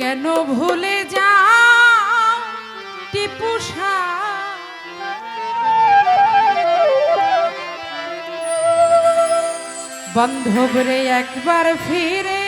কেন ভুলে যাও টিপুষা বন্ধবরে একবার ফিরে